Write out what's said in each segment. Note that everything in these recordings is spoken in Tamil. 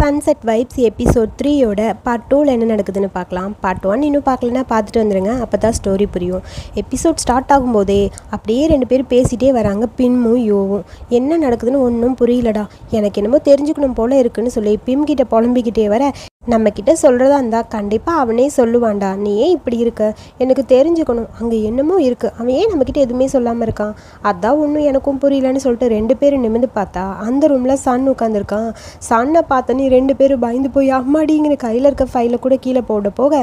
சன்செட் வைப்ஸ் எபிசோட் த்ரீயோட பார்ட் டூவில் என்ன நடக்குதுன்னு பார்க்கலாம். பார்ட் ஒன் இன்னும் பார்க்கலன்னா பார்த்துட்டு வந்துடுங்க அப்போ தான் ஸ்டோரி புரியும். எபிசோட் ஸ்டார்ட் ஆகும்போதே அப்படியே ரெண்டு பேரும் பேசிகிட்டே வராங்க. பின்மும் யோவும். என்ன நடக்குதுன்னு ஒன்றும் புரியலடா. எனக்கு என்னமோ தெரிஞ்சுக்கணும் போல இருக்குன்னு சொல்லி பிம் கிட்ட புலம்பிக்கிட்டே வர நம்ம கிட்ட சொல்கிறதா இருந்தால் கண்டிப்பாக அவனே சொல்லுவான்டா நீ ஏன் இப்படி இருக்க? எனக்கு தெரிஞ்சுக்கணும். அங்கே என்னமோ இருக்குது அவன் ஏன் நம்மக்கிட்ட எதுவுமே சொல்லாமல் இருக்கான்? அதான் ஒன்றும் எனக்கும் புரியலன்னு சொல்லிட்டு ரெண்டு பேரும் நிமிந்து பார்த்தா அந்த ரூமில் சன் உட்காந்துருக்கான் சன்னை பார்த்தோன்னே ரெண்டு பேரும் பயந்து போய் அம்மாடிங்கிற கையில் இருக்க ஃபைலை கூட கீழே போட போக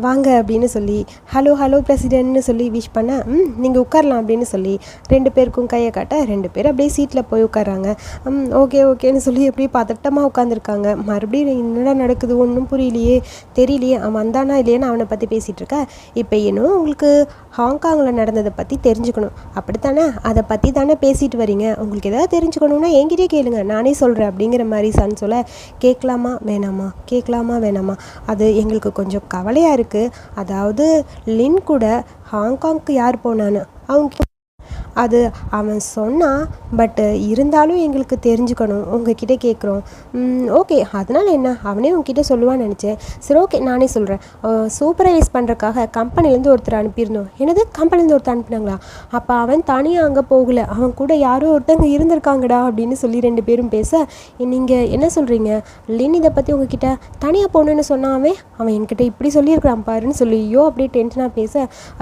வாங்க அப்படின்னு சொல்லி ஹலோ ஹலோ பிரசிடென்ட்னு சொல்லி விஷ் பண்ண ம் நீங்கள் உட்காரலாம் அப்படின்னு சொல்லி ரெண்டு பேருக்கும் கையை காட்ட ரெண்டு பேரும் அப்படியே சீட்டில் போய் உட்காராங்க ம் ஓகே ஓகேன்னு சொல்லி அப்படியே பதட்டமாக உட்காந்துருக்காங்க மறுபடியும் என்னடா நடக்குது? ஒன்றும் புரியலையே தெரியலையே அவன் வந்தானா இல்லையான்னு அவனை பற்றி பேசிகிட்டு இருக்க இப்போ இன்னும் உங்களுக்கு ஹாங்காங்கில் நடந்ததை பற்றி தெரிஞ்சுக்கணும். அப்படித்தானே? அதை பற்றி தானே பேசிட்டு வரீங்க? உங்களுக்கு எதாவது தெரிஞ்சுக்கணுன்னா என்கிட்டயே கேளுங்க. நானே சொல்கிறேன் அப்படிங்கிற மாதிரி சன் சொல்ல கேட்கலாமா வேணாமா? கேட்கலாமா வேணாமா? அது எங்களுக்கு கொஞ்சம் கவலையாக இருக்குது அதாவது லின் கூட ஹாங்காங்க்கு யார் போனான்னு அவங்க அது அவன் சொன்னான் பட்டு இருந்தாலும் எங்களுக்கு தெரிஞ்சுக்கணும். உங்ககிட்ட கேட்குறோம் ஓகே அதனால் என்ன? அவனே உங்ககிட்ட சொல்லுவான்னு நினச்சேன். சரி ஓகே நானே சொல்கிறேன் சூப்பர்வைஸ் பண்ணுறக்காக கம்பெனிலேருந்து ஒருத்தர் அனுப்பியிருந்தோம் என்னது? கம்பெனிலேருந்து ஒருத்தர் அனுப்பினாங்களா? அப்போ அவன் தனியாக அங்கே போகல. அவன் கூட யாரோ ஒருத்தங்க இருந்திருக்காங்கடா அப்படின்னு சொல்லி ரெண்டு பேரும் பேச நீங்கள் என்ன சொல்கிறீங்க லின் இதை பற்றி உங்ககிட்ட தனியாக போகணுன்னு சொன்னான் அவன் அவன் என்கிட்ட இப்படி சொல்லியிருக்கிறான் பாருன்னு சொல்லி ஐயோ அப்படியே டென்ஷனாக பேச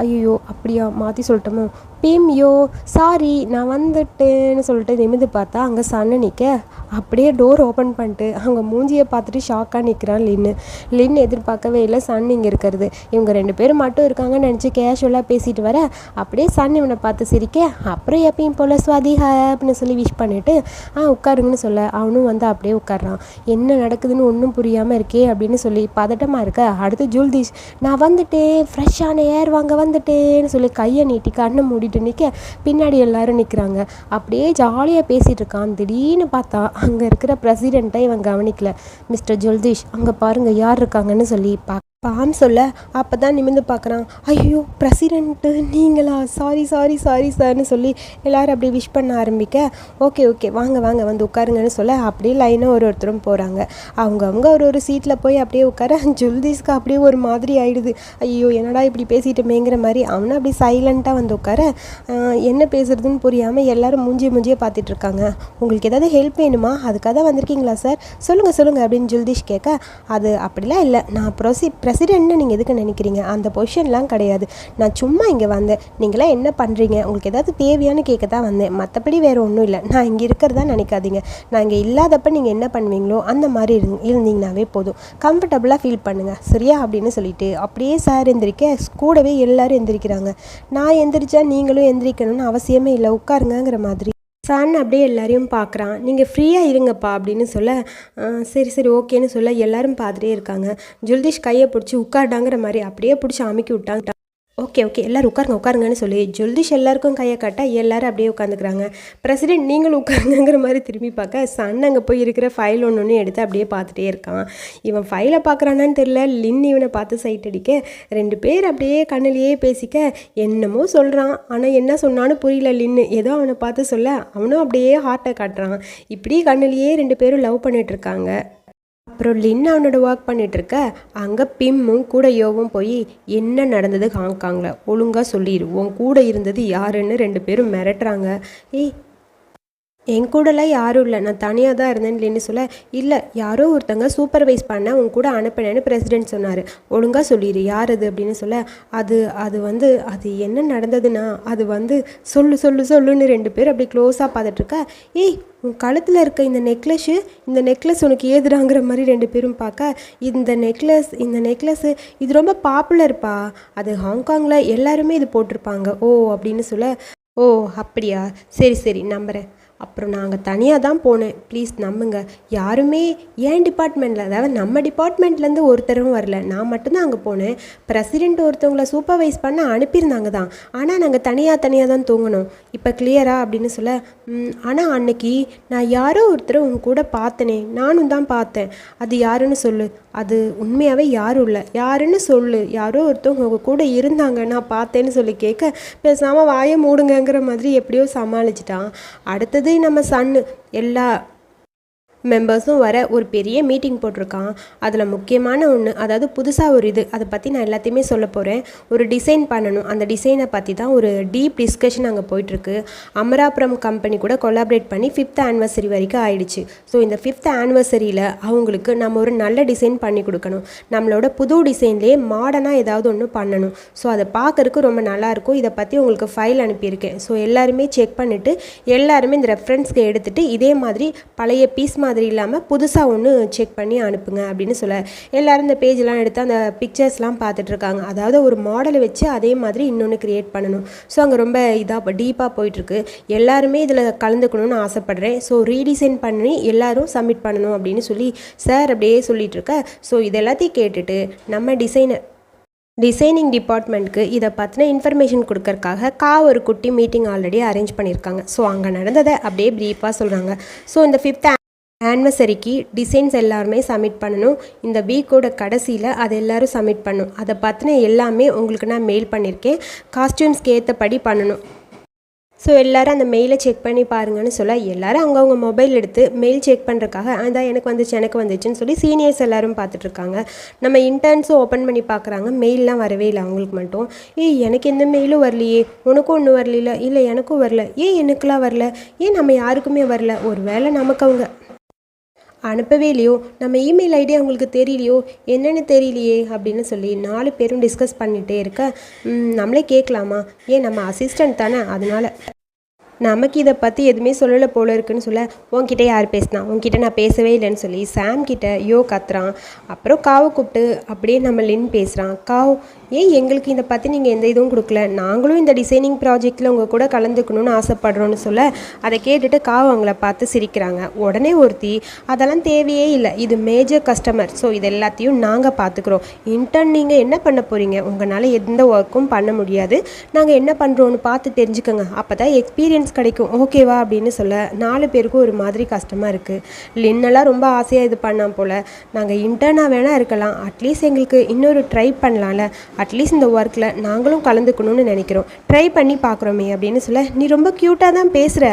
ஐயோ அப்படியா மாற்றி சொல்லட்டோமோ? பேம் யோ சாரி நான் வந்துட்டேன்னு சொல்லிட்டு நிமிந்து பார்த்தா அங்கே சன்னு நிற்க அப்படியே டோர் ஓப்பன் பண்ணிட்டு அவங்க மூஞ்சியை பார்த்துட்டு ஷாக்காக நிற்கிறான் லின்னு. லின் எதிர்பார்க்கவே இல்லை சன் இங்கே இருக்கிறது. இவங்க ரெண்டு பேரும் மட்டும் இருக்காங்கன்னு நினச்சி கேஷுவலாக பேசிட்டு வர அப்படியே சன் இவனை பார்த்து சிரிக்க அப்புறம் எப்பயும் போல் ஸ்வாதி ஹாப்னு சொல்லி விஷ் பண்ணிவிட்டு ஆ உட்காருங்கன்னு சொல்ல. அவனும் வந்து அப்படியே உட்காடுறான் என்ன நடக்குதுன்னு ஒன்றும் புரியாமல் இருக்கே அப்படின்னு சொல்லி பதட்டமாக இருக்க அடுத்து ஜுல்தீஷ் நான் வந்துட்டேன் ஃப்ரெஷ்ஷான ஏர் வாங்க வந்துட்டேன்னு சொல்லி கையை நீட்டி கண்ணை மூடிட்டு நிற்க பின்னாடி எல்லாரும் நிற்கிறாங்க அப்படியே ஜாலியாக பேசிகிட்டு இருக்கான் திடீர்னு பார்த்தா அங்கே இருக்கிற பிரசிடெண்ட்டை இவன் கவனிக்கல. மிஸ்டர் ஜுல்தீஷ் அங்கே பாருங்கள் யார் இருக்காங்கன்னு சொல்லி பா பாம் சொல்ல அப்போ தான் நிமிந்து பார்க்குறான். ஐயோ பிரசிடெண்ட்டு நீங்களா? சாரி சாரி சாரி சார்னு சொல்லி எல்லோரும் அப்படியே விஷ் பண்ண ஆரம்பிக்க ஓகே ஓகே வாங்க வாங்க வந்து உட்காருங்கன்னு சொல்ல அப்படியே லைனாக ஒரு ஒருத்தரும் போகிறாங்க அவங்கவுங்க ஒரு ஒரு சீட்டில் போய் அப்படியே உட்கார ஜுல்தீஸ்க்கு அப்படியே ஒரு மாதிரி ஆயிடுது. ஐயோ என்னடா இப்படி பேசிட்டுமேங்கிற மாதிரி அவனும் அப்படியே சைலண்ட்டாக வந்து உட்கார என்ன பேசுறதுன்னு புரியாமல் எல்லாரும் மூஞ்சி மூஞ்சியே பார்த்துட்டு இருக்காங்க. உங்களுக்கு ஏதாவது ஹெல்ப் வேணுமா? அதுக்காக தான் வந்திருக்கீங்களா சார் சொல்லுங்கள் சொல்லுங்கள் அப்படின்னு ஜுல்தீஷ் கேட்க அது அப்படிலாம் இல்லை. நான் ப்ரொசி பிரசிடென்ட்னு நீங்கள் எதுக்கு நினைக்கிறீங்க? அந்த பொசிஷன்லாம் கிடையாது. நான் சும்மா இங்கே வந்தேன். நீங்களாம் என்ன பண்ணுறீங்க உங்களுக்கு ஏதாவது தேவையானு கேட்க தான் வந்தேன். மற்றபடி வேறு ஒன்றும் இல்லை. நான் இங்கே இருக்கிறதா நினைக்காதீங்க. நான் இங்கே இல்லாதப்ப நீங்கள் என்ன பண்ணுவீங்களோ அந்த மாதிரி இருந் இருந்தீங்கனாவே போதும். கம்ஃபர்டபுளாக ஃபீல் பண்ணுங்கள் சரியா? அப்படின்னு சொல்லிட்டு அப்படியே சார் எந்திரிக்க கூடவே எல்லாரும் எந்திரிக்கிறாங்க. நான் எந்திரிச்சா நீங்களும் எந்திரிக்கணும்னு அவசியமே இல்லை. உட்காருங்கங்கிற மாதிரி சன் அப்படியே எல்லாரையும் பார்க்குறான். நீங்கள் ஃப்ரீயாக இருங்கப்பா அப்படின்னு சொல்ல சரி சரி ஓகேன்னு சொல்ல எல்லாரும் பார்த்துட்டே இருக்காங்க. ஜுல்தீஷ் கையை பிடிச்சி உட்கார்டாங்கிற மாதிரி அப்படியே பிடிச்சி அமுக்கி விட்டாங்க ஓகே ஓகே எல்லோரும் உட்காருங்க உட்காருங்கன்னு சொல்லி ஜுல்திஷ் எல்லாருக்கும் கையை காட்ட எல்லாரும் அப்படியே உட்காந்துக்கிறாங்க. பிரசிடென்ட் நீங்களும் உட்காருங்கிற மாதிரி திரும்பி பார்க்க சன் அங்கே போய் இருக்கிற ஃபைல் ஒன்று ஒன்று எடுத்து அப்படியே பார்த்துட்டே இருக்கான். இவன் ஃபைலை பார்க்குறானான்னு தெரியல லின் இவனை பார்த்து சைட் அடிக்க ரெண்டு பேர் அப்படியே கண்ணிலேயே பேசிக்க என்னமோ சொல்கிறான் ஆனால் என்ன சொன்னான்னு புரியல லின்னு ஏதோ அவனை பார்த்து சொல்ல அவனும் அப்படியே ஹார்ட்டை காட்டுறான். இப்படி கண்ணிலேயே ரெண்டு பேரும் லவ் பண்ணிகிட்ருக்காங்க அப்புறம் லின் அவனோட ஒர்க் பண்ணிகிட்ருக்க அங்கே பிம்மும் கூட யோவும் போய் என்ன நடந்தது ஹாங்காங்கில் ஒழுங்காக சொல்லிடு உன் கூட இருந்தது யாருன்னு ரெண்டு பேரும் மிரட்டுறாங்க. ஏய் என் கூடலாம் யாரும் இல்லை நான் தனியாக தான் இருந்தேன்னு சொல்ல இல்லை யாரோ ஒருத்தங்க சூப்பர்வைஸ் பண்ண உன் கூட அனுப்பினேன்னு பிரசிடென்ட் சொன்னார். ஒழுங்காக சொல்லிடு யார் அது? அப்படின்னு சொல்ல அது அது வந்து அது என்ன நடந்ததுன்னா அது வந்து சொல்லு சொல்லு சொல்லுன்னு ரெண்டு பேர் அப்படி க்ளோஸாக பார்த்துட்ருக்க ஏய் உன் கழுத்தில் இருக்க இந்த நெக்லஸ்ஸு இந்த நெக்லஸ் உனக்கு ஏதுடாங்கிற மாதிரி ரெண்டு பேரும் பார்க்க இந்த நெக்லஸ் இந்த நெக்லஸ்ஸு இது ரொம்ப பாப்புலர்ப்பா அது ஹாங்காங்கில் எல்லாருமே இது போட்டிருப்பாங்க. ஓ அப்படின்னு சொல்ல ஓ அப்படியா? சரி சரி நம்புகிறேன் அப்புறம் நாங்கள் தனியாக தான் போனேன். ப்ளீஸ் நம்புங்க. யாருமே ஏன் டிபார்ட்மெண்ட்டில் அதாவது நம்ம டிபார்ட்மெண்ட்லேருந்து ஒருத்தரும் வரல. நான் மட்டும்தான் அங்கே போனேன். பிரசிடெண்ட் ஒருத்தவங்கள சூப்பர்வைஸ் பண்ண அனுப்பியிருந்தாங்க தான். ஆனால் நாங்கள் தனியாக தனியாக தான் தூங்கணும். இப்போ கிளியரா அப்படின்னு சொல்ல ஆனால் அன்னைக்கு நான் யாரோ ஒருத்தரை உங்க கூட பார்த்தனே. நானும் தான் பார்த்தேன். அது யாருன்னு சொல்லு. அது உண்மையாகவே யாரும் இல்லை. யாருன்னு சொல்லு. யாரோ ஒருத்தவங்க உங்கள் கூட இருந்தாங்க. நான் பார்த்தேன்னு சொல்லி கேட்க பேசாமல் வாயை மூடுங்கங்கிற மாதிரி எப்படியோ சமாளிச்சிட்டான். அடுத்தது நம்ம சன்னு எல்லா மெம்பர்ஸும் வர ஒரு பெரிய மீட்டிங் போட்டிருக்கான். அதில் முக்கியமான ஒன்று அதாவது புதுசாக ஒரு இது அதை பற்றி நான் எல்லாத்தையுமே சொல்ல போகிறேன் ஒரு டிசைன் பண்ணணும். அந்த டிசைனை பற்றி தான் ஒரு டீப் டிஸ்கஷன் அங்கே போயிட்டுருக்கு. அமராபுரம் கம்பெனி கூட கொலாபரேட் பண்ணி ஃபிஃப்த் ஆனிவர்சரி வரைக்கும் ஆயிடுச்சு. ஸோ இந்த ஃபிஃப்த் ஆனிவர்சரியில் அவங்களுக்கு நம்ம ஒரு நல்ல டிசைன் பண்ணி கொடுக்கணும். நம்மளோட புது டிசைன்லேயே மாடர்னாக ஏதாவது ஒன்று பண்ணணும். ஸோ அதை பார்க்கறதுக்கு ரொம்ப நல்லாயிருக்கும் இதை பற்றி உங்களுக்கு ஃபைல் அனுப்பியிருக்கேன். ஸோ எல்லாருமே செக் பண்ணிவிட்டு எல்லாருமே இந்த ரெஃபரன்ஸ்க்கு எடுத்துகிட்டு இதே மாதிரி பழைய பீஸ் மாதிரி இல்லாமல் புதுசாக ஒன்று செக் பண்ணி அனுப்புங்க அப்படின்னு சொல்ல. எல்லோரும் இந்த பேஜெலாம் எடுத்து அந்த பிக்சர்ஸ்லாம் பார்த்துட்ருக்காங்க அதாவது ஒரு மாடலை வச்சு அதே மாதிரி இன்னொன்று க்ரியேட் பண்ணணும். ஸோ அங்கே ரொம்ப இதாக டீப்பாக போயிட்டுருக்கு. எல்லாருமே இதில் கலந்துக்கணும்னு ஆசைப்பட்றேன். ஸோ ரீடிசைன் பண்ணி எல்லாரும் சப்மிட் பண்ணணும் அப்படின்னு சொல்லி சார் அப்படியே சொல்லிகிட்ருக்க இருக்க. ஸோ இது எல்லாத்தையும் கேட்டுட்டு நம்ம டிசைனர் டிசைனிங் டிபார்ட்மெண்ட்க்கு இதை பற்றின இன்ஃபர்மேஷன் கொடுக்கறக்காக கா ஒரு குட்டி மீட்டிங் ஆல்ரெடி அரேஞ்ச் பண்ணியிருக்காங்க. ஸோ அங்கே நடந்ததை அப்படியே ப்ரீஃபாக சொல்கிறாங்க ஸோ இந்த ஃபிஃப்த் ஆனிவர்சரிக்கு டிசைன்ஸ் எல்லாருமே சப்மிட் பண்ணணும். இந்த வீக்கோட கடைசியில் அதை எல்லோரும் சப்மிட் பண்ணணும் அதை பற்றின எல்லாமே உங்களுக்கு நான் மெயில் பண்ணியிருக்கேன் காஸ்டியூம்ஸ்க்கு ஏற்றபடி பண்ணணும். ஸோ எல்லோரும் அந்த மெயிலை செக் பண்ணி பாருங்கன்னு சொல்ல எல்லோரும் அவங்கவுங்க மொபைல் எடுத்து மெயில் செக் பண்ணுறக்காக அதான் எனக்கு வந்துச்சு எனக்கு வந்துச்சுன்னு சொல்லி சீனியர்ஸ் எல்லோரும் பார்த்துட்ருக்காங்க. நம்ம இன்டர்ன்ஸும் ஓப்பன் பண்ணி பார்க்குறாங்க. மெயிலெலாம் வரவே இல்லை அவங்களுக்கு மட்டும். ஏய் எனக்கு எந்த மெயிலும் வரலையே. உனக்கும் ஒன்றும் வரல இல்லை எனக்கும் வரல. ஏன் எனக்குலாம் வரல? ஏன் நம்ம யாருக்குமே வரல? ஒரு வேளை நமக்கு அவங்க அனுப்பவே இல்லையோ? நம்ம இமெயில் ஐடி அவங்களுக்கு தெரியலையோ? என்னென்னு தெரியலையே? அப்படின்னு சொல்லி நாலு பேரும் டிஸ்கஸ் பண்ணிகிட்டே இருக்க நம்மளே கேட்கலாமா? ஏன் நம்ம அசிஸ்டண்ட் தானே? அதனால் நமக்கு இதை பற்றி எதுவுமே சொல்லலை போல இருக்குன்னு சொல்ல உன்கிட்ட யார் பேசினா? உன்கிட்ட நான் பேசவே இல்லைன்னு சொல்லி சாம் கிட்ட யோ கத்துறான். அப்புறம் காவை கூப்பிட்டு அப்படியே நம்ம லின் பேசுகிறான் காவ் ஏன் எங்களுக்கு இதை பற்றி நீங்கள் எந்த இதுவும் கொடுக்கல. நாங்களும் இந்த டிசைனிங் ப்ராஜெக்டில் உங்கள் கூட கலந்துக்கணும்னு ஆசைப்படுறோன்னு சொல்ல அதை கேட்டுட்டு காவ் அவங்கள பார்த்து சிரிக்கிறாங்க. உடனே ஒருத்தி அதெல்லாம் தேவையே இல்லை. இது மேஜர் கஸ்டமர் ஸோ இது எல்லாத்தையும் நாங்கள் பார்த்துக்குறோம் இன்டர்ன் நீங்கள் என்ன பண்ண போகிறீங்க உங்களால் எந்த ஒர்க்கும் பண்ண முடியாது. நாங்கள் என்ன பண்ணுறோன்னு பார்த்து தெரிஞ்சுக்கோங்க. அப்போ தான் எக்ஸ்பீரியன்ஸ் கிடைக்கும். ஓகேவா அப்படின்னு சொல்ல நாலு பேருக்கும் ஒரு மாதிரி கஷ்டமாக இருக்குது லின்னெல்லாம் ரொம்ப ஆசையாக இது பண்ணால் போல் நாங்கள் இன்டர்னாக வேணால் இருக்கலாம். அட்லீஸ்ட் எங்களுக்கு இன்னொரு ட்ரை பண்ணலாம்ல. அட்லீஸ்ட் இந்த ஒர்க்கில் நாங்களும் கலந்துக்கணும்னு நினைக்கிறோம். ட்ரை பண்ணி பார்க்குறோமே அப்படின்னு சொல்ல நீ ரொம்ப க்யூட்டாக தான் பேசுகிற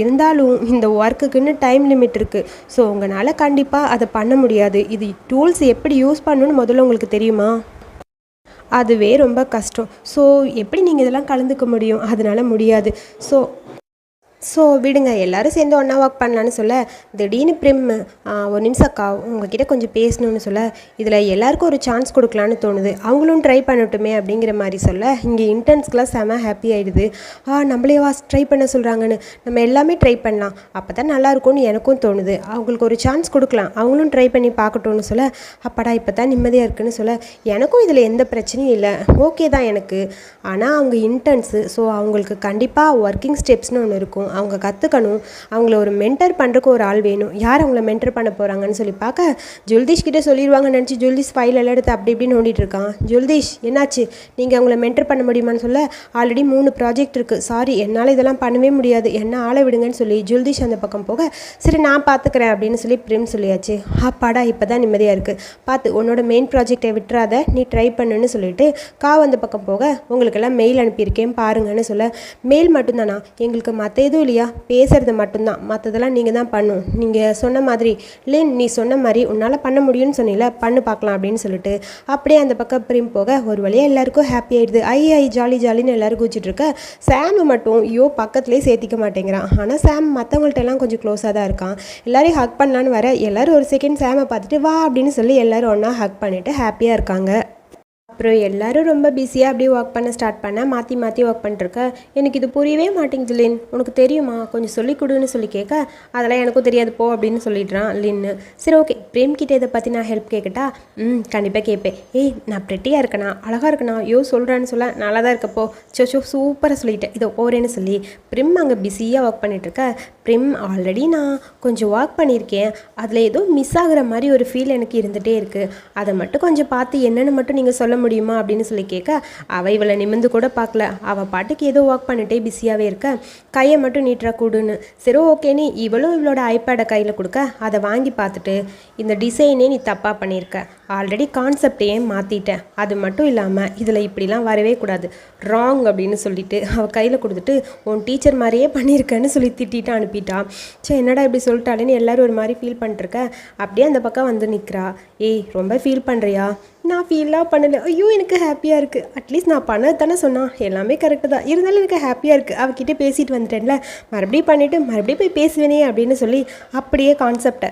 இருந்தாலும் இந்த ஒர்க்குக்குன்னு டைம் லிமிட் இருக்குது ஸோ உங்களால் கண்டிப்பாக அதை பண்ண முடியாது. இது டூல்ஸ் எப்படி யூஸ் பண்ணணும்னு முதல்ல உங்களுக்கு தெரியுமா? அதுவே ரொம்ப கஷ்டம். ஸோ எப்படி நீங்கள் இதெல்லாம் கலந்துக்க முடியும்? அதனால் முடியாது. ஸோ ஸோ விடுங்க. எல்லோரும் சேர்ந்து ஒன்றா ஒர்க் பண்ணலான்னு சொல்ல திடீர்னு ப்ரிம் ஒரு நிமிஷம் அக்கா உங்ககிட்ட கொஞ்சம் பேசணும்னு சொல்ல இதில் எல்லாருக்கும் ஒரு சான்ஸ் கொடுக்கலான்னு தோணுது. அவங்களும் ட்ரை பண்ணட்டுமே அப்படிங்கிற மாதிரி சொல்ல இங்கே இன்டர்ன்ஸ்க்கெலாம் செம ஹாப்பி ஆகிடுது ஆ நம்மளே வா ட்ரை பண்ண சொல்கிறாங்கன்னு நம்ம எல்லாமே ட்ரை பண்ணலாம். அப்போ தான் நல்லாயிருக்கும்னு எனக்கும் தோணுது. அவங்களுக்கு ஒரு சான்ஸ் கொடுக்கலாம். அவங்களும் ட்ரை பண்ணி பார்க்கட்டும்னு சொல்ல அப்பாடா இப்போ தான் நிம்மதியாக இருக்குன்னு சொல்ல எனக்கும் இதில் எந்த பிரச்சனையும் இல்லை. ஓகே தான் எனக்கு. ஆனால் அவங்க இன்டர்ன்ஸு ஸோ அவங்களுக்கு கண்டிப்பாக ஒர்க்கிங் ஸ்டெப்ஸ்னு ஒன்று இருக்கும். அவங்க கற்றுக்கணும் அவங்கள ஒரு மென்டர் பண்ணுறக்கு ஒரு ஆள் வேணும். யார் அவங்கள மென்டர் பண்ண போகிறாங்கன்னு சொல்லி பார்க்க ஜுல்தீஷ் கிட்டே சொல்லிடுவாங்கன்னு நினச்சி ஜுல்தீஷ் ஃபைல் எல்லாம் எடுத்து அப்படி இப்படின்னு ஓடிட்டு இருக்கான். ஜுல்தீஷ் என்னாச்சு? நீங்கள் அவங்கள மென்டர் பண்ண முடியுமான்னு சொல்ல ஆல்ரெடி மூணு ப்ராஜெக்ட் இருக்குது சாரி என்னால் இதெல்லாம் பண்ணவே முடியாது. என்ன ஆளை விடுங்கன்னு சொல்லி ஜுல்தீஷ் அந்த பக்கம் போக சரி நான் பார்த்துக்கிறேன் அப்படின்னு சொல்லி பிரேம் சொல்லியாச்சு. அப்பாடா இப்போ தான் நிம்மதியாக இருக்குது பார்த்து உன்னோட மெயின் ப்ராஜெக்டை விட்டுறாத. நீ ட்ரை பண்ணுன்னு சொல்லிட்டு கா அந்த பக்கம் போக உங்களுக்கெல்லாம் மெயில் அனுப்பியிருக்கேன் பாருங்கன்னு சொல்ல மெயில் மட்டும்தானா? எங்களுக்கு மற்ற எதுவும் இல்லையா? பேசுகிறது மட்டும்தான். மற்றதெல்லாம் நீங்கள் தான் பண்ணும். நீங்கள் சொன்ன மாதிரி லின் நீ சொன்ன மாதிரி உன்னால் பண்ண முடியும்னு சொன்னீங்கள பண்ணு பார்க்கலாம் அப்படின்னு சொல்லிட்டு அப்படியே அந்த பக்கம் பிரிம் போக ஒரு வழியாக எல்லாருக்கும் ஹாப்பி ஆகிடுது ஐ ஐ ஜாலி ஜாலின்னு எல்லோரும் கூச்சிட்டு சாமை மட்டும் ஐயோ பக்கத்துலேயே சேர்த்திக்க மாட்டேங்கிறான். ஆனால் சாம் மற்றவங்கள்ட்ட எல்லாம் கொஞ்சம் க்ளோஸாக தான் இருக்கான். எல்லோரையும் ஹக் பண்ணலான்னு வர எல்லோரும் ஒரு செகண்ட் சாமை பார்த்துட்டு வா அப்படின்னு சொல்லி எல்லோரும் ஒன்றா ஹக் பண்ணிவிட்டு ஹாப்பியாக இருக்காங்க. அப்புறம் எல்லாரும் ரொம்ப பிஸியாக அப்படியே ஒர்க் பண்ண ஸ்டார்ட் பண்ண மாற்றி மாற்றி ஒர்க் பண்ணிருக்க எனக்கு இது புரியவே மாட்டேங்குது லின். உனக்கு தெரியுமா? கொஞ்சம் சொல்லி கொடுன்னு சொல்லி கேட்க அதெல்லாம் எனக்கும் தெரியாது போ அப்படின்னு சொல்லிடுறான் லின்னு. சரி ஓகே பிரேம் கிட்டே இதை பற்றி நான் ஹெல்ப் கேட்கட்டா ம் கண்டிப்பாக கேட்பேன் ஏய் நான் ப்ரெட்டியாக இருக்கணா அழகாக இருக்கணா யோ சொல்கிறான்னு சொல்ல. நல்லா தான் இருக்கப்போ சோ சோ சூப்பராக சொல்லிட்டேன். இதை போகிறேன்னு சொல்லி பிரிம் அங்கே பிஸியாக ஒர்க் பண்ணிகிட்ருக்க பிரிம் ஆல்ரெடி நான் கொஞ்சம் ஒர்க் பண்ணியிருக்கேன். அதில் ஏதோ மிஸ் ஆகிற மாதிரி ஒரு ஃபீல் எனக்கு இருந்துகிட்டே இருக்குது அதை மட்டும் கொஞ்சம் பார்த்து என்னென்னு மட்டும் நீங்கள் சொல்ல முடியுமா அப்படின்னு சொல்லி கேட்க அவள் இவளை நிமிந்து கூட பார்க்கல. அவள் பாட்டுக்கு ஏதோ ஒர்க் பண்ணிட்டே பிஸியாகவே இருக்க. கையை மட்டும் நீட்டாக கூடுன்னு. சரி ஓகேன்னு இவளும் இவளோட ஐபேடை கையில் கொடுக்க. அதை வாங்கி பார்த்துட்டு இந்த டிசைனே நீ தப்பாக பண்ணியிருக்க. ஆல்ரெடி கான்செப்டையே மாற்றிட்டேன் அது மட்டும் இல்லாமல் இதில் இப்படிலாம் வரவே கூடாது. ராங் அப்படின்னு சொல்லிட்டு அவள் கையில் கொடுத்துட்டு உன் டீச்சர் மாதிரியே பண்ணியிருக்கேன்னு சொல்லி திட்டிட்டு அனுப்பிட்டா. சே என்னடா இப்படி சொல்லிட்டாலேன்னு எல்லோரும் ஒரு மாதிரி ஃபீல் பண்ணிருக்க அப்படியே அந்த பக்கம் வந்து நிற்கிறா ஏய் ரொம்ப ஃபீல் பண்ணுறியா நான் ஃபீலாக பண்ணலை. ஐயோ எனக்கு ஹாப்பியாக இருக்குது அட்லீஸ்ட் நான் பண்ணது தானே சொன்னான். எல்லாமே கரெக்டு தான். இருந்தாலும் எனக்கு ஹாப்பியாக இருக்குது அவகிட்ட பேசிட்டு வந்துட்டேன்ல. மறுபடியும் பண்ணிவிட்டு மறுபடியும் போய் பேசுவேனே அப்படின்னு சொல்லி அப்படியே கான்செப்டை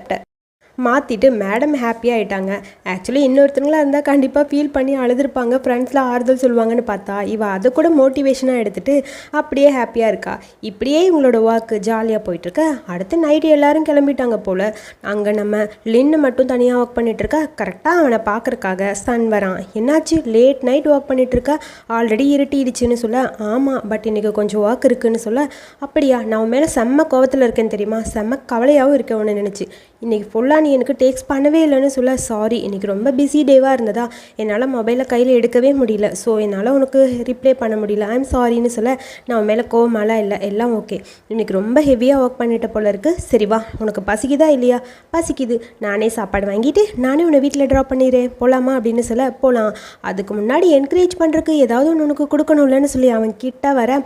மாற்றிட்டு மேடம் ஹாப்பியாக ஆகிட்டாங்க ஆக்சுவலி இன்னொருத்தவங்களா இருந்தால் கண்டிப்பாக ஃபீல் பண்ணி அழுதுருப்பாங்க. ஃப்ரெண்ட்ஸில் ஆறுதல் சொல்லுவாங்கன்னு பார்த்தா இவள் அதை கூட மோட்டிவேஷனாக எடுத்துகிட்டு அப்படியே ஹாப்பியாக இருக்கா? இப்படியே இவங்களோட ஒர்க்கு ஜாலியாக போயிட்டுருக்க. அடுத்து நைட்டு எல்லாரும் கிளம்பிட்டாங்க போல். அங்கே நம்ம லின்னு மட்டும் தனியாக ஒர்க் பண்ணிகிட்ருக்கா கரெக்டாக அவனை பார்க்குறக்காக சன் வரான். என்னாச்சு? லேட் நைட் ஒர்க் பண்ணிகிட்ருக்கா ஆல்ரெடி இருட்டிடுச்சுன்னு சொல்ல ஆமாம் பட் இன்றைக்கி கொஞ்சம் ஒர்க் இருக்குதுன்னு சொல்ல. அப்படியா? நான் உன் மேலே செம்ம கோவத்தில் இருக்கேன்னு தெரியுமா? செம்ம கவலையாகவும் இருக்கேன் உன்னை நினச்சி. இன்றைக்கி ஃபுல்லாக நீ எனக்கு டேக்ஸ் பண்ணவே இல்லைன்னு சொல்ல சாரி இன்றைக்கி ரொம்ப பிஸி டேவாக இருந்ததா? என்னால் மொபைலை கையில் எடுக்கவே முடியல. ஸோ என்னால் உனக்கு ரிப்ளை பண்ண முடியல. ஐம் சாரின்னு சொல்ல நான் உன் மேலே கோவமாலாம் இல்லை. எல்லாம் ஓகே இன்றைக்கி ரொம்ப ஹெவியாக ஒர்க் பண்ணிட்ட போல இருக்குது சரி வா உனக்கு பசிக்குதா இல்லையா? பசிக்குது. நானே சாப்பாடு வாங்கிட்டு நானே உன்னை வீட்டில் ட்ராப் பண்ணிடுறேன். போகலாமா அப்படின்னு சொல்ல போகலாம் அதுக்கு முன்னாடி என்கரேஜ் பண்ணுறதுக்கு ஏதாவது ஒன்று உனக்கு கொடுக்கணும்லன்னு சொல்லி அவன் கிட்ட வர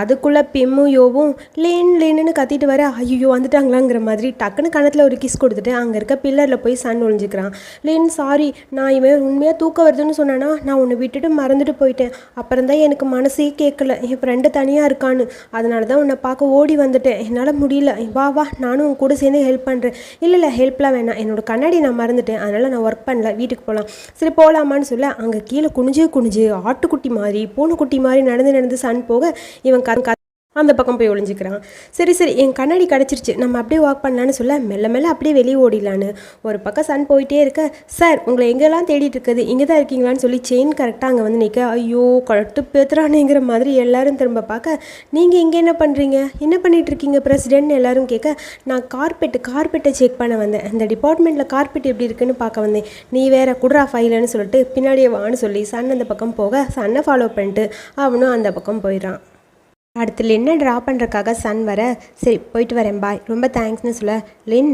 அதுக்குள்ளே பிம்மும் யோவும் லேன் லேனுன்னு கத்திட்டு வர. ஐயோ வந்துட்டாங்களாங்கிற மாதிரி டக்குன்னு கணத்தில் ஒரு கிஸ் கொடுத்துட்டு அங்கே இருக்க பில்லரில் போய் சன் ஒழிஞ்சிக்கிறான் லின் சாரி நான் இவன் உண்மையாக தூக்கம் வருதுன்னு சொன்னேன்னா நான் உன்னை விட்டுட்டு மறந்துட்டு போயிட்டேன். அப்புறம் தான் எனக்கு மனசே கேட்கல. என் ஃப்ரெண்டு தனியாக இருக்கான்னு. அதனால தான் உன்னை பார்க்க ஓடி வந்துட்டேன். என்னால் முடியல. வா வா நானும் உன் கூட சேர்ந்து ஹெல்ப் பண்ணுறேன் இல்லை இல்லை ஹெல்ப்லாம் வேணாம். என்னோட கண்ணாடி நான் மறந்துட்டேன். அதனால் நான் ஒர்க் பண்ணல. வீட்டுக்கு போகலாம் சரி போகலாமான்னு சொல்ல அங்கே கீழே குனிஞ்சு குனிஞ்சு ஆட்டுக்குட்டி மாதிரி பூனைக்குட்டி மாதிரி நடந்து நடந்து சன் போக இவன் க அந்த பக்கம் போய் ஒளிஞ்சிக்கிறான். சரி சரி என் கண்ணாடி கிடச்சிருச்சு. நம்ம அப்படியே வாக் பண்ணலான்னு சொல்ல மெல்ல மெல்ல அப்படியே வெளியே ஓடிடலான்னு. ஒரு பக்கம் சன் போயிட்டே இருக்க. சார் உங்களை எங்கெல்லாம் தேடிட்டு இருக்குது? இங்கே தான் இருக்கீங்களான்னு சொல்லி செயின் கரெக்டாக அங்கே வந்து நிற்க ஐயோ கட்டு பேத்துறானுங்கிற மாதிரி எல்லாரும் திரும்ப பார்க்க நீங்கள் இங்கே என்ன பண்ணுறீங்க என்ன பண்ணிட்டு இருக்கீங்க பிரசிடென்ட் எல்லாரும் கேட்க நான் கார்பெட்டு கார்பெட்டை செக் பண்ண வந்தேன். இந்த டிபார்ட்மெண்ட்டில் கார்பெட் எப்படி இருக்குன்னு பார்க்க வந்தேன். நீ வேற குடுறா ஃபைலன்னு சொல்லிட்டு பின்னாடியே வான்னு சொல்லி சன் அந்த பக்கம் போக சன்னை ஃபாலோ பண்ணிட்டு அவனும் அந்த பக்கம் போயிடுறான். அடுத்து லின்னை ட்ரா பண்ணுறக்காக சன் வர சரி போயிட்டு வரேன் பாய் ரொம்ப தேங்க்ஸ்னு சொல்ல. லின்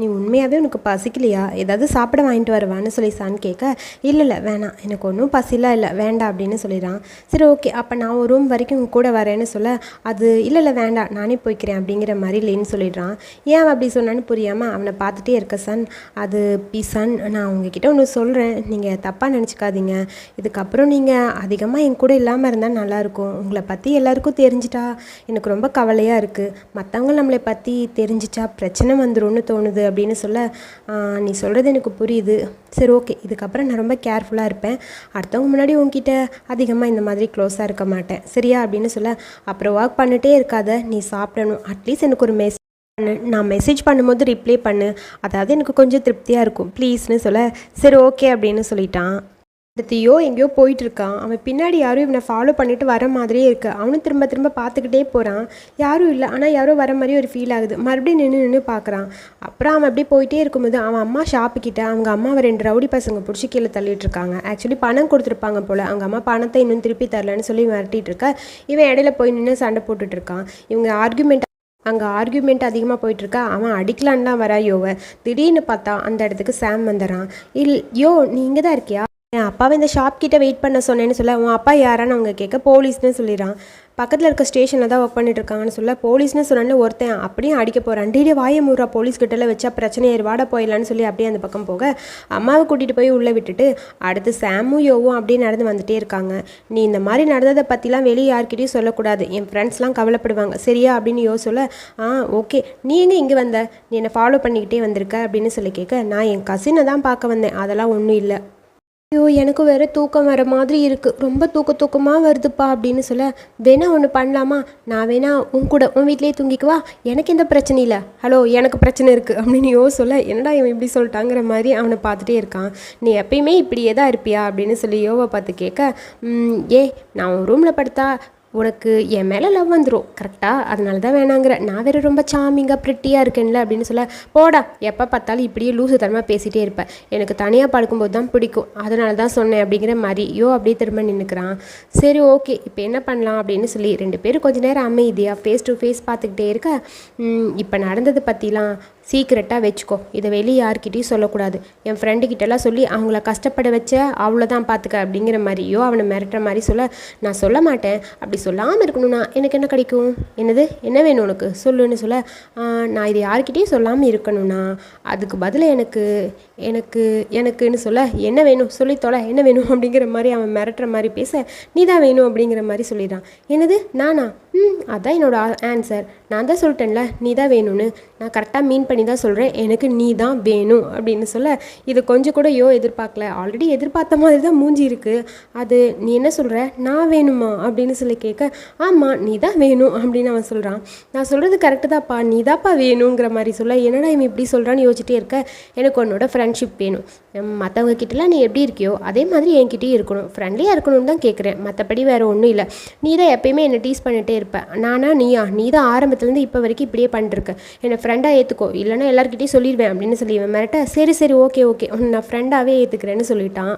நீ உண்மையாகவே உனக்கு பசிக்கலையா? ஏதாவது சாப்பிட வாங்கிட்டு வருவான்னு சொல்லி சன் கேட்க இல்லை இல்லை வேணாம். எனக்கு ஒன்றும் பசிலாம் இல்லை. வேண்டாம் அப்படின்னு சொல்லிடுறான். சரி ஓகே. அப்போ நான் ஒரு ரூம் வரைக்கும் உங்க கூட வரேன்னு சொல்ல அது இல்லை இல்லை வேண்டாம். நானே போய்க்கிறேன் அப்படிங்கிற மாதிரி இல்லைன்னு சொல்லிடுறான். ஏன் அவன் அப்படி சொன்னான்னு புரியாமல் அவனை பார்த்துட்டே இருக்க சன் அது பி சன் நான் உங்ககிட்ட ஒன்று சொல்கிறேன் நீங்கள் தப்பாக நினச்சிக்காதீங்க. இதுக்கப்புறம் நீங்கள் அதிகமாக என் கூட இல்லாமல் இருந்தால் நல்லாயிருக்கும். உங்களை பற்றி எல்லாருக்கும் தெரிஞ்சிட்டா எனக்கு ரொம்ப கவலையாக இருக்குது மற்றவங்க நம்மளை பற்றி தெரிஞ்சிச்சா பிரச்சனை வந்துரும்னு தோணுது அப்படின்னு சொல்ல நீ சொல்கிறது எனக்கு புரியுது. சரி ஓகே. இதுக்கப்புறம் நான் ரொம்ப கேர்ஃபுல்லாக இருப்பேன். அடுத்தவங்க முன்னாடி உங்ககிட்ட அதிகமாக இந்த மாதிரி க்ளோஸாக இருக்க மாட்டேன். சரியா? அப்படின்னு சொல்ல அப்புறம் ஒர்க் பண்ணிட்டே இருக்காத. நீ சாப்பிடணும். அட்லீஸ்ட் எனக்கு ஒரு மெசேஜ் பண்ணு. நான் மெசேஜ் பண்ணும்போது ரிப்ளை பண்ணு. அதாவது எனக்கு கொஞ்சம் திருப்தியாக இருக்கும். ப்ளீஸ்னு சொல்ல சரி ஓகே அப்படின்னு சொல்லிட்டான். அடுத்தியோ எங்கேயோ போயிட்டு இருக்கான் அவன் பின்னாடி யாரும் இவனை ஃபாலோ பண்ணிட்டு வர மாதிரியே இருக்கு. அவனும் திரும்ப திரும்ப பார்த்துக்கிட்டே போகிறான் யாரும் இல்லை. ஆனால் யாரோ வர மாதிரி ஒரு ஃபீல் ஆகுது. மறுபடியும் நின்று நின்று பார்க்குறான். அப்புறம் அவன் அப்படியே போயிட்டே இருக்கும்போது அவன் அம்மா ஷாப்புக்கிட்ட அவங்க அம்மாவை ரெண்டு ரவுடி பசங்க பிடிச்சி கீழே தள்ளிட்டு இருக்காங்க ஆக்சுவலி பணம் கொடுத்துருப்பாங்க போல். அவங்க அம்மா பணத்தை இன்னும் திருப்பி தரலன்னு சொல்லி மிரட்டிட்டு இருக்க. இவன் இடையில போய் நின்று சண்டை போட்டுட்டு இருக்கான். இவங்க ஆர்குமெண்ட் அங்கே ஆர்கியூமெண்ட் அதிகமாக போயிட்டுருக்கா அவன் அடிக்கலான்னு தான் வரா யோவை. திடீர்னு பார்த்தா அந்த இடத்துக்கு சாம் வந்துடுறான் இல் யோ நீ இங்கே தான் இருக்கியா? என் அப்பாவை இந்த ஷாப் கிட்டே வெயிட் பண்ண சொன்னேன்னு சொல்ல உன் அப்பா யாரான்னு அவங்க கேட்க போலீஸ்னு சொல்லிடுறான். பக்கத்தில் இருக்க ஸ்டேஷனில் தான் ஒர்க் பண்ணிட்டு இருக்காங்கன்னு சொல்ல போலீஸ்னு சொன்னேன்னு ஒருத்தன் அப்படியே அடிக்க போகிறான் டீடே வாய மூறா போலீஸ் கிட்டல வச்சா பிரச்சனை வாட போயிடலான்னு சொல்லி அப்படியே அந்த பக்கம் போக அம்மாவை கூட்டிகிட்டு போய் உள்ளே விட்டுட்டு அடுத்து சாமும் யோவும் அப்படியே நடந்து வந்துட்டே இருக்காங்க. நீ இந்த மாதிரி நடந்ததை பற்றிலாம் வெளியே யார்கிட்டயும் சொல்லக்கூடாது. என் ஃப்ரெண்ட்ஸ்லாம் கவலைப்படுவாங்க. சரியா? அப்படின்னு யோ சொல்ல ஆ ஓகே நீ எங்கே இங்கே வந்த? நீ என்னை ஃபாலோ பண்ணிக்கிட்டே வந்திருக்க? அப்படின்னு சொல்லி கேட்க நான் என் கசினை தான் பார்க்க வந்தேன். அதெல்லாம் ஒன்றும் இல்லை. ஐயோ எனக்கு வேற தூக்கம் வர மாதிரி இருக்கு. ரொம்ப தூக்க தூக்கமாக வருதுப்பா அப்படின்னு சொல்ல வேணா ஒன்று பண்ணலாமா? நான் வேணா உன் கூட உன் வீட்லேயே தூங்கிக்குவா எனக்கு எந்த பிரச்சனை இல்லை. ஹலோ எனக்கு பிரச்சனை இருக்குது அப்படின்னு யோ சொல்ல என்னடா இவன் இப்படி சொல்லிட்டாங்கிற மாதிரி அவனை பார்த்துட்டே இருக்கான். நீ எப்பயுமே இப்படியே தான் இருப்பியா? அப்படின்னு சொல்லி யோவை பார்த்து கேட்க ஏ நான் உன் ரூமில் படுத்தா உனக்கு என் மேலே லவ் வந்துடும் கரெக்டாக அதனால தான் வேணாங்கிற. நான் வேறு ரொம்ப சாமிங்காக ப்ரிட்டியாக இருக்கேன்ல அப்படின்னு சொல்ல போடா எப்போ பார்த்தாலும் இப்படியே லூசு தரமாக பேசிகிட்டே இருப்பேன் எனக்கு தனியாக படுக்கும்போது தான் பிடிக்கும். அதனால தான் சொன்னேன் அப்படிங்கிற மாதிரி யோ அப்படியே திரும்ப நின்றுக்கிறான் சரி ஓகே இப்போ என்ன பண்ணலாம்? அப்படின்னு சொல்லி ரெண்டு பேரும் கொஞ்ச நேரம் அமைதியாக ஃபேஸ் டு ஃபேஸ் பார்த்துக்கிட்டே இருக்க இப்போ நடந்தது பற்றிலாம் சீக்கிரட்டாக வச்சுக்கோ. இதை வெளியே யார்கிட்டையும் சொல்லக்கூடாது. என் ஃப்ரெண்டுக்கிட்டலாம் சொல்லி அவங்கள கஷ்டப்பட வச்ச அவ்வளோதான் பார்த்துக்க அப்படிங்கிற மாதிரியோ அவனை மிரட்டுற மாதிரி சொல்ல நான் சொல்ல மாட்டேன். அப்படி சொல்லாமல் இருக்கணும்னா எனக்கு என்ன கிடைக்கும்? என்னது? என்ன வேணும் உனக்கு? சொல்லுன்னு சொல்ல நான் இது யார்கிட்டையும் சொல்லாமல் இருக்கணும்னா அதுக்கு பதில் எனக்கு எனக்கு எனக்குன்னு சொல்ல என்ன வேணும்? சொல்லி தொலை. என்ன வேணும்? அப்படிங்கிற மாதிரி அவன் மிரட்டுற மாதிரி பேச நீ தான் வேணும் அப்படிங்கிற மாதிரி சொல்லிடுறான். என்னது? நானா? ம் அதான் என்னோடய ஆன்சர் நான் தான் சொல்லிட்டேன்ல நீ தான் வேணும்னு. நான் கரெக்டாக மீன் பண்ணி தான் சொல்கிறேன் எனக்கு நீ தான் வேணும் அப்படின்னு சொல்ல இது கொஞ்சம் கூட யோ எதிர்பார்க்கல. ஆல்ரெடி எதிர்பார்த்த மாதிரி தான் மூஞ்சி இருக்குது அது நீ என்ன சொல்கிற நான் வேணுமா? அப்படின்னு சொல்லி கேட்க ஆமாம் நீ தான் வேணும் அப்படின்னு அவன் சொல்கிறான் நான் சொல்கிறது கரெக்டு தான்ப்பா. நீ தான்ப்பா வேணுங்கிற மாதிரி சொல்ல என்னடா இவன் இப்படி சொல்கிறான்னு யோசிச்சிட்டே இருக்க. எனக்கு உன்னோட ஃப்ரெண்ட்ஷிப் வேணும். மற்றவங்க கிட்டலாம் நீ எப்படி இருக்கியோ அதே மாதிரி என்கிட்டயும் இருக்கணும். ஃப்ரெண்ட்லியாக இருக்கணும்னு தான் கேட்குறேன் மற்றபடி வேறு ஒன்றும் இல்லை. நீ தான் எப்பயுமே என்னை டீஸ் பண்ணிகிட்டே இருப்பேன் நானா நீயா? நீ தான் ஆரம்பத்துலேருந்து இப்போ வரைக்கும் இப்படியே பண்ணிட்டுருக்க என்னை ஃப்ரெண்டாக ஏற்றுக்கோ இல்லைன்னா எல்லாருக்கிட்டையும் சொல்லிடுவேன் அப்படின்னு சொல்லி இவன் மிரட்ட சரி சரி ஓகே ஓகே. நான் ஃப்ரெண்டாகவே ஏற்றுக்கிறேன்னு சொல்லிட்டான்.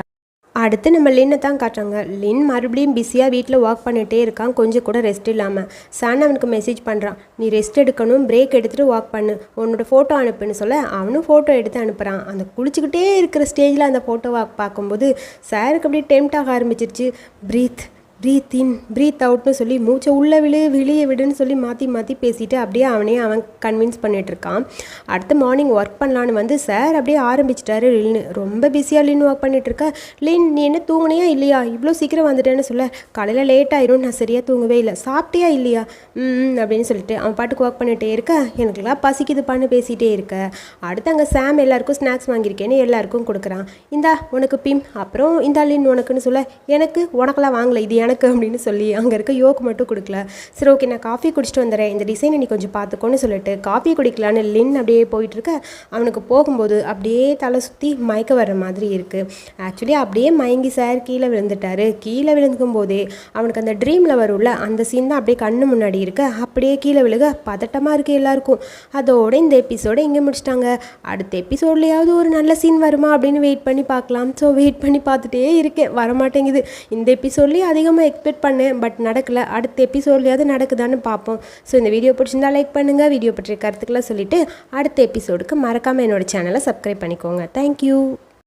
அடுத்து நம்ம லின்னை தான் காட்டுறாங்க. லின் மறுபடியும் பிஸியாக வீட்டில் ஒர்க் பண்ணிகிட்டே இருக்கான். கொஞ்சம் கூட ரெஸ்ட் இல்லாமல் சான் அவனுக்கு மெசேஜ் பண்ணுறான் நீ ரெஸ்ட் எடுக்கணும் பிரேக் எடுத்துகிட்டு ஒர்க் பண்ணு. உன்னோட ஃபோட்டோ அனுப்புன்னு சொல்ல அவனும் ஃபோட்டோ எடுத்து அனுப்புகிறான் அந்த குளிச்சுக்கிட்டே இருக்கிற ஸ்டேஜில் அந்த ஃபோட்டோவை பார்க்கும்போது சாருக்கு அப்படியே டெம்ட் ஆக ஆரம்பிச்சிருச்சு. ப்ரீத் ப்ரீத் இன் ப்ரீத் அவுட்னு சொல்லி மூச்சை உள்ளே விழு வெளியே விடுன்னு சொல்லி மாற்றி மாற்றி பேசிட்டு அப்படியே அவனே அவன் கன்வின்ஸ் பண்ணிகிட்ருக்கான் அடுத்த மார்னிங் ஒர்க் பண்ணலான்னு வந்து சார் அப்படியே ஆரம்பிச்சிட்டாரு லின்னு. ரொம்ப பிஸியாக லின் ஒர்க் பண்ணிகிட்ருக்க லின் நீ என்ன தூங்கினியா இல்லையா? இவ்வளோ சீக்கிரம் வந்துட்டேன்னு சொல்ல. காலையில் லேட் ஆயிரும் நான் சரியாக தூங்கவே இல்லை. சாப்பிட்டியா இல்லையா? ம் அப்படின்னு சொல்லிட்டு அவன் பாட்டுக்கு ஒர்க் பண்ணிகிட்டே இருக்க. எனக்குலாம் பசிக்குதுப்பான்னு பேசிகிட்டே இருக்க. அடுத்து அங்கே சாம் எல்லாருக்கும் ஸ்நாக்ஸ் வாங்கியிருக்கேன்னு எல்லாருக்கும் கொடுக்குறான். இந்தா உனக்கு பிம் அப்புறம் இந்தா லின் உனக்குன்னு சொல்ல. எனக்கு உனக்கெல்லாம் வாங்கலை இது எனக்கு அப்படின்னு சொல்லி அங்கே இருக்க யோக்கு மட்டும் கொடுக்கல. சரி ஓகே நான் காஃபி குடிச்சிட்டு வந்துடுறேன் இந்த டிசைனை நீ கொஞ்சம் பார்த்துக்கோன்னு சொல்லிட்டு காஃபி குடிக்கலான்னு லின் அப்படியே போயிட்டுருக்க அவனுக்கு போகும்போது அப்படியே தலை சுற்றி மயக்க வர்ற மாதிரி இருக்குது ஆக்சுவலி அப்படியே மயங்கி சார் கீழே விழுந்துட்டாரு. கீழே விழுந்துக்கும் போதே அவனுக்கு அந்த ட்ரீமில் வரும்ல அந்த சீன் தான் அப்படியே கண்ணு முன்னாடி இருக்க. அப்படியே கீழே விழுக பதட்டமாக இருக்குது எல்லாருக்கும். அதோட இந்த எபிசோட இங்கே முடிச்சிட்டாங்க. அடுத்த எபிசோட்லேயாவது ஒரு நல்ல சீன் வருமா அப்படின்னு வெயிட் பண்ணி பார்க்கலாம். ஸோ வெயிட் பண்ணி பார்த்துட்டே இருக்கேன். வரமாட்டேங்குது. இந்த எபிசோட்லேயே அதிகமாக ரொம்ப எக்ஸ்பெக்ட் பண்ணேன் பட் நடக்கலை. அடுத்த எபிசோட்லேயாவது நடக்குதான்னு பார்ப்போம். ஸோ இந்த வீடியோ பிடிச்சிருந்தா லைக் பண்ணுங்கள் வீடியோ பற்றிய கருத்துக்கெல்லாம் சொல்லிவிட்டு அடுத்த எபிசோடுக்கு மறக்காமல் என்னோடய சேனலை சப்ஸ்கிரைப் பண்ணிக்கோங்க. தேங்க்யூ